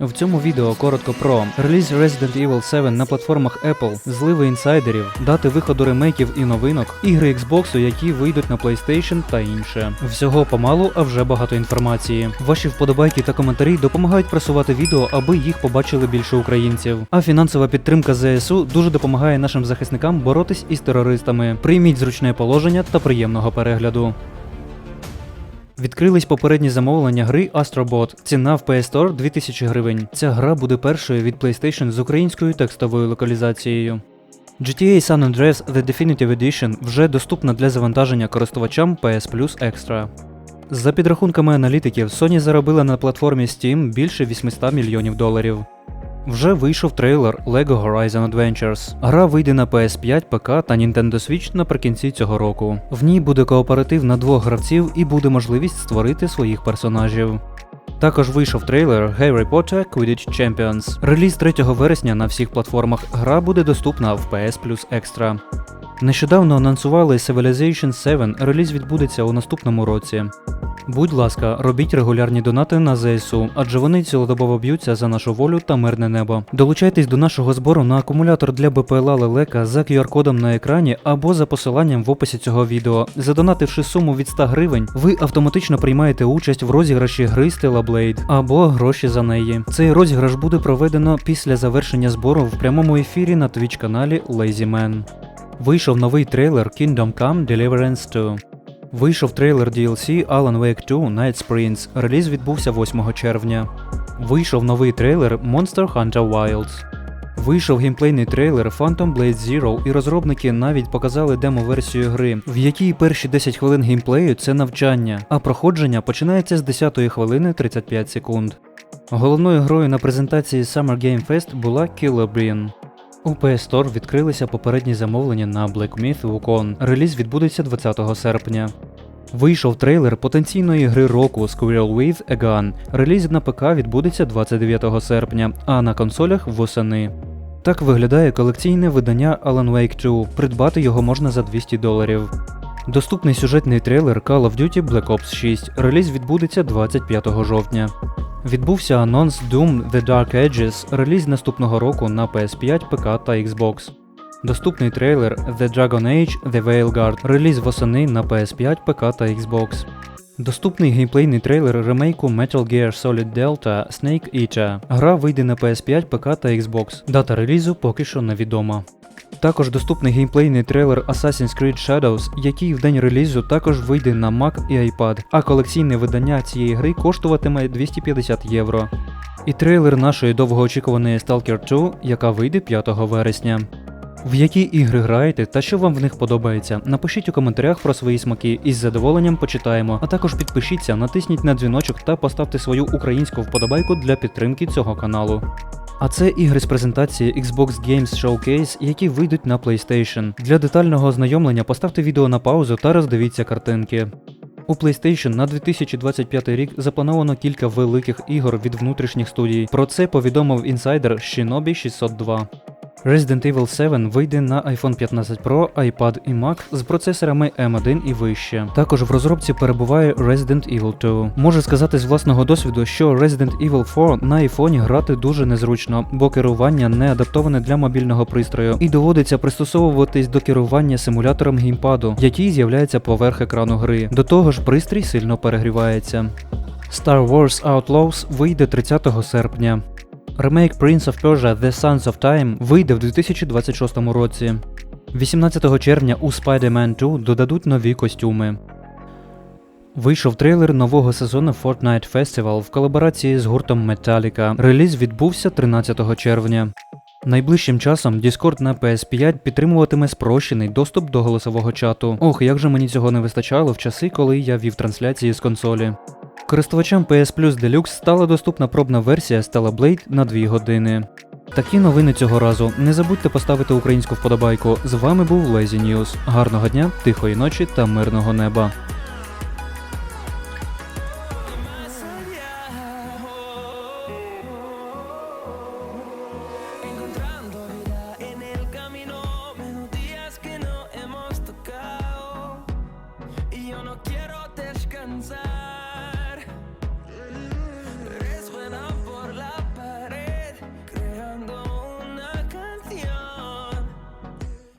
В цьому відео коротко про реліз Resident Evil 7 на платформах Apple, зливи інсайдерів, дати виходу ремейків і новинок, ігри Xbox, які вийдуть на PlayStation та інше. Всього помалу, а вже багато інформації. Ваші вподобайки та коментарі допомагають просувати відео, аби їх побачили більше українців. А фінансова підтримка ЗСУ дуже допомагає нашим захисникам боротись із терористами. Прийміть зручне положення та приємного перегляду. Відкрились попередні замовлення гри Astrobot. Ціна в PS Store 2000 гривень. Ця гра буде першою від PlayStation з українською текстовою локалізацією. GTA San Andreas The Definitive Edition вже доступна для завантаження користувачам PS Plus Extra. За підрахунками аналітиків, Sony заробила на платформі Steam більше 800 мільйонів доларів. Вже вийшов трейлер LEGO Horizon Adventures. Гра вийде на PS5, ПК та Nintendo Switch наприкінці цього року. В ній буде кооператив на двох гравців і буде можливість створити своїх персонажів. Також вийшов трейлер Harry Potter Quidditch Champions. Реліз 3 вересня на всіх платформах. Гра буде доступна в PS Plus Extra. Нещодавно анонсували Civilization 7, реліз відбудеться у наступному році. Будь ласка, робіть регулярні донати на ЗСУ, адже вони цілодобово б'ються за нашу волю та мирне небо. Долучайтесь до нашого збору на акумулятор для БПЛА Лелека за QR-кодом на екрані або за посиланням в описі цього відео. Задонативши суму від 100 гривень, ви автоматично приймаєте участь в розіграші гри Stella Blade або гроші за неї. Цей розіграш буде проведено після завершення збору в прямому ефірі на Twitch каналі Lazy Man. Вийшов новий трейлер Kingdom Come Deliverance 2. Вийшов трейлер DLC Alan Wake 2 Night Sprints. Реліз відбувся 8 червня. Вийшов новий трейлер Monster Hunter Wilds. Вийшов геймплейний трейлер Phantom Blade Zero, і розробники навіть показали демо-версію гри, в якій перші 10 хвилин геймплею це навчання, а проходження починається з 10 хвилини 35 секунд. Головною грою на презентації Summer Game Fest була Killer Bean. У PS Store відкрилися попередні замовлення на Black Myth Wukong. Реліз відбудеться 20 серпня. Вийшов трейлер потенційної гри року Squirrel with a Gun. Реліз на ПК відбудеться 29 серпня, а на консолях восени. Так виглядає колекційне видання Alan Wake 2. Придбати його можна за 200 доларів. Доступний сюжетний трейлер Call of Duty Black Ops 6. Реліз відбудеться 25 жовтня. Відбувся анонс Doom The Dark Ages, реліз наступного року на PS5, ПК та Xbox. Доступний трейлер The Dragon Age The Veilguard, реліз восени на PS5, ПК та Xbox. Доступний геймплейний трейлер ремейку Metal Gear Solid Delta Snake Eater. Гра вийде на PS5, ПК та Xbox. Дата релізу поки що невідома. Також доступний геймплейний трейлер Assassin's Creed Shadows, який в день релізу також вийде на Mac і iPad, а колекційне видання цієї гри коштуватиме 250 євро. І трейлер нашої довгоочікуваної Stalker 2, яка вийде 5 вересня. В які ігри граєте та що вам в них подобається? Напишіть у коментарях про свої смаки і з задоволенням почитаємо. А також підпишіться, натисніть на дзвіночок та поставте свою українську вподобайку для підтримки цього каналу. А це ігри з презентації Xbox Games Showcase, які вийдуть на PlayStation. Для детального ознайомлення поставте відео на паузу та роздивіться картинки. У PlayStation на 2025 рік заплановано кілька великих ігор від внутрішніх студій. Про це повідомив інсайдер Shinobi 602. Resident Evil 7 вийде на iPhone 15 Pro, iPad і Mac з процесорами M1 і вище. Також в розробці перебуває Resident Evil 2. Можу сказати з власного досвіду, що Resident Evil 4 на iPhone грати дуже незручно, бо керування не адаптоване для мобільного пристрою, і доводиться пристосовуватись до керування симулятором геймпаду, який з'являється поверх екрану гри. До того ж, пристрій сильно перегрівається. Star Wars Outlaws вийде 30 серпня. Ремейк Prince of Persia The Sands of Time вийде в 2026 році. 18 червня у Spider-Man 2 додадуть нові костюми. Вийшов трейлер нового сезону Fortnite Festival в колаборації з гуртом Metallica. Реліз відбувся 13 червня. Найближчим часом Discord на PS5 підтримуватиме спрощений доступ до голосового чату. Ох, як же мені цього не вистачало в часи, коли я вів трансляції з консолі. Користувачам PS Plus Deluxe стала доступна пробна версія Stella Blade на 2 години. Такі новини цього разу. Не забудьте поставити українську вподобайку. З вами був Lazy News. Гарного дня, тихої ночі та мирного неба.